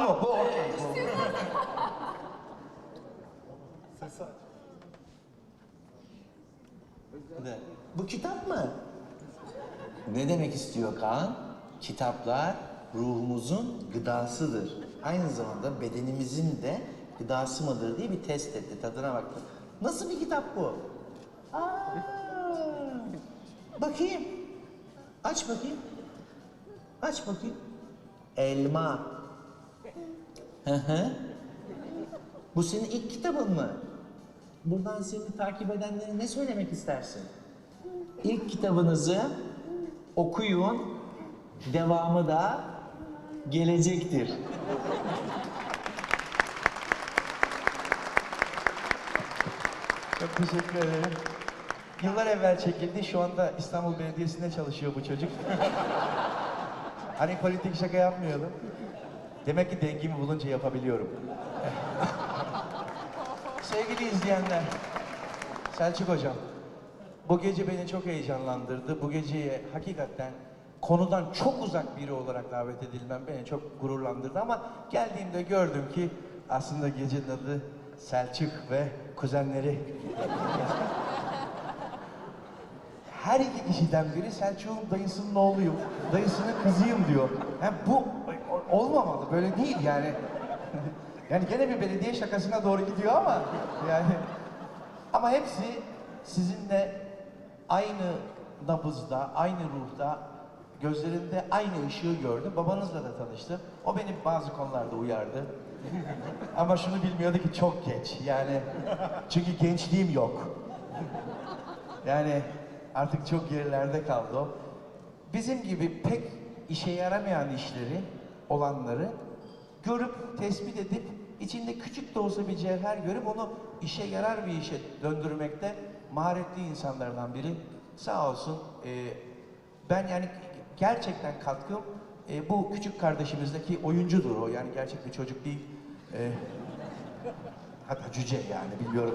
bu? Bu okey. Bu. Ne? Bu kitap mı? Ne demek istiyor Kaan? Kitaplar ruhumuzun gıdasıdır. Aynı zamanda bedenimizin de gıdası mıdır diye bir test etti. Tadına baktı. Nasıl bir kitap bu? Aa, bakayım. Aç bakayım. Aç bakayım. Elma. Bu senin ilk kitabın mı? Buradan seni takip edenlere ne söylemek istersin? İlk kitabınızı okuyun, devamı da gelecektir. Çok teşekkür ederim. Yıllar evvel çekildi. Şu anda İstanbul Belediyesi'nde çalışıyor bu çocuk. hani politik şaka yapmıyordum. Demek ki dengimi bulunca yapabiliyorum. Sevgili izleyenler, Selçuk Hocam, bu gece beni çok heyecanlandırdı. Bu geceye hakikaten konudan çok uzak biri olarak davet edilmem beni çok gururlandırdı ama geldiğimde gördüm ki aslında gecenin adı Selçuk ve kuzenleri. Her iki kişiden biri Selçuk'un dayısının oğluyum, dayısının kızıyım diyor. Yani bu olmamalı, böyle değil yani. yani gene bir belediye şakasına doğru gidiyor ama yani ama hepsi sizinle aynı nabızda, aynı ruhta, gözlerinde aynı ışığı gördüm. Babanızla da tanıştım. O beni bazı konularda uyardı. Ama şunu bilmiyordu ki çok geç. Yani çünkü gençliğim yok. Yani artık çok gerilerde kaldı o. Bizim gibi pek işe yaramayan işleri, olanları görüp, tespit edip, içinde küçük de olsa bir cevher görüp onu işe yarar bir işe döndürmekte maharetli insanlardan biri. Sağ olsun. e, ben yani gerçekten katkım e, bu küçük kardeşimizdeki oyuncudur o. Yani gerçek bir çocuk değil. E, Hatta cüce yani biliyorum.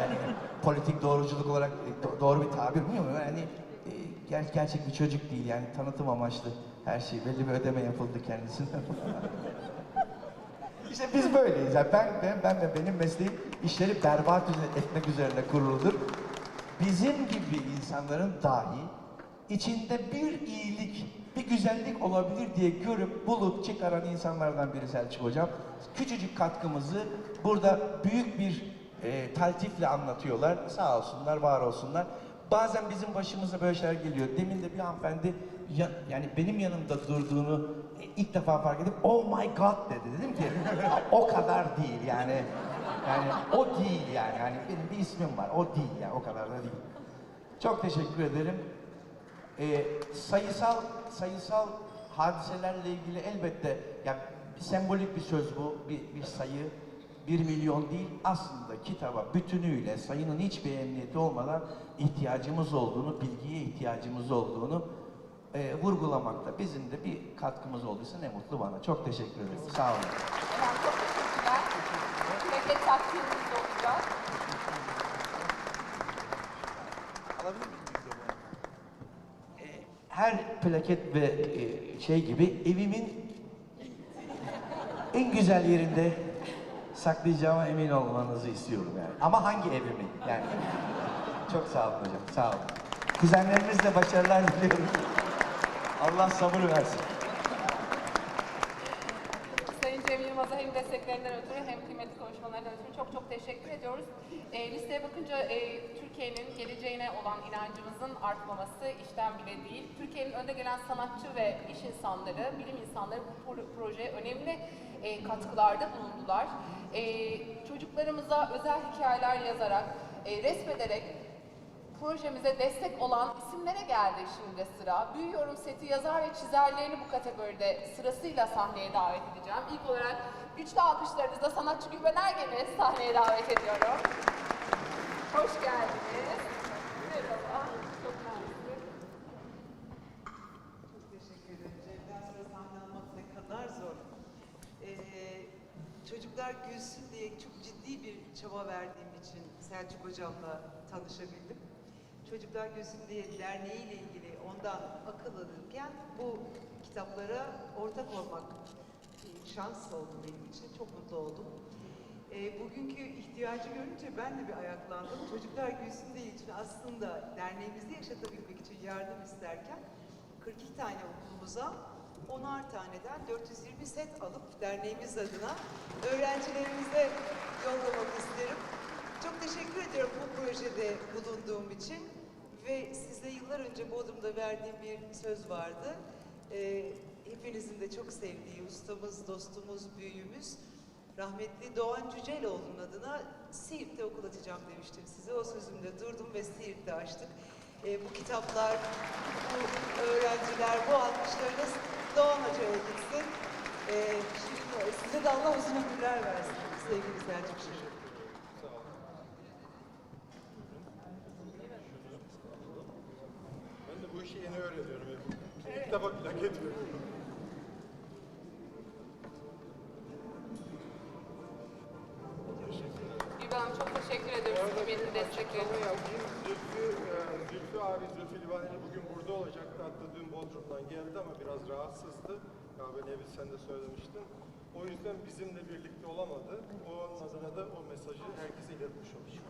Yani politik doğruculuk olarak e, do- doğru bir tabir mi yani e, ger- gerçek bir çocuk değil yani tanıtım amaçlı her şey belli bir ödeme yapıldı kendisine. işte biz böyleyiz. Yani ben, ben, ben ve benim mesleğim işleri berbat etmek üzerine kuruludur. Bizim gibi insanların dahi içinde bir iyilik, bir güzellik olabilir diye görüp bulup çıkaran insanlardan biri Selçuk Hocam. Küçücük katkımızı burada büyük bir e, taltifle anlatıyorlar. Sağ olsunlar, var olsunlar. Bazen bizim başımıza böyle şeyler geliyor. Demin de bir hanımefendi ya- yani benim yanımda durduğunu ilk defa fark edip oh my god dedi. Dedim ki o kadar değil yani. Yani o değil yani. Hani benim bir ismim var. O değil yani. O kadar da değil. Çok teşekkür ederim. Ee, sayısal sayısal hadiselerle ilgili elbette ya bir sembolik bir söz bu, bir, bir sayı, bir milyon değil aslında kitaba bütünüyle sayının hiçbir emniyeti olmadan ihtiyacımız olduğunu, bilgiye ihtiyacımız olduğunu e, vurgulamakta bizim de bir katkımız olduysa ne mutlu bana. Çok teşekkür ederim. Sağ olun. Efendim çok teşekkürler. Plaket takdimimiz de olacak. Alabilir miyim? Ee, Her plaket ve e, şey gibi evimin en güzel yerinde saklayacağıma emin olmanızı istiyorum yani. Ama hangi evimi yani? Çok sağ olun hocam, sağ olun. Kuzenlerinizle başarılar diliyorum. Allah sabır versin. Sayın Cem Yılmaz'a hem desteklerinden ötürü hem kıymetli konuşmalarından ötürü çok çok teşekkür ediyoruz. E, listeye bakınca e, Türkiye'nin geleceğine olan inancımızın artmaması işten bile değil. Türkiye'nin önde gelen sanatçı ve iş insanları, bilim insanları bu pro- projeye önemli e, katkılarda bulundular. E, çocuklarımıza özel hikayeler yazarak, e, resmederek projemize destek olan isimlere geldi şimdi sıra. Büyüyorum seti yazar ve çizerlerini bu kategoride sırasıyla sahneye davet edeceğim. İlk olarak güçlü alkışlarınızla sanatçı Gülben Ergen'i sahneye davet ediyorum. Hoş geldiniz. Merhaba. Çok teşekkür ederim. Cem'den sonra sahne kadar zor. Ee, çocuklar gülsün diye çok ciddi bir çaba verdiğim için Selçuk Hocam'la tanışabildim. Çocuklar Gülsün diye derneğiyle ilgili ondan akıl alırken bu kitaplara ortak olmak şans oldu benim için. Çok mutlu oldum. E, bugünkü ihtiyacı görünce ben de bir ayaklandım. Çocuklar Gülsün Değil için aslında derneğimizde yaşatabilmek için yardım isterken 42 tane okulumuza 10'ar taneden 420 set alıp derneğimiz adına öğrencilerimize yollamak isterim. Çok teşekkür ediyorum bu projede bulunduğum için ve size yıllar önce Bodrum'da verdiğim bir söz vardı. Ee, hepinizin de çok sevdiği ustamız, dostumuz, büyüğümüz rahmetli Doğan Cüceloğlu'nun adına Siirt'te okul açacağım demiştim size. O sözümde durdum ve Siirt'te açtık. Ee, bu kitaplar, bu öğrenciler, bu alkışlarınız Doğan Hoca'ya gitsin. Ee, şimdi size de Allah uzun ömürler versin sevgili Selçuk Şirin. Ben de bu işi yeni öğreniyorum. hep. İlk defa plak ediyorum. Hanım çok teşekkür ediyoruz kıymetli destekleriniz için. Zülfü, e, Zülfü abi, Zülfü Livaneli bugün burada olacaktı. Hatta dün Bodrum'dan geldi ama biraz rahatsızdı. Galiba Nevis sen de söylemiştin. O yüzden bizimle birlikte olamadı. Onun adına da o mesajı herkese iletmiş olduk.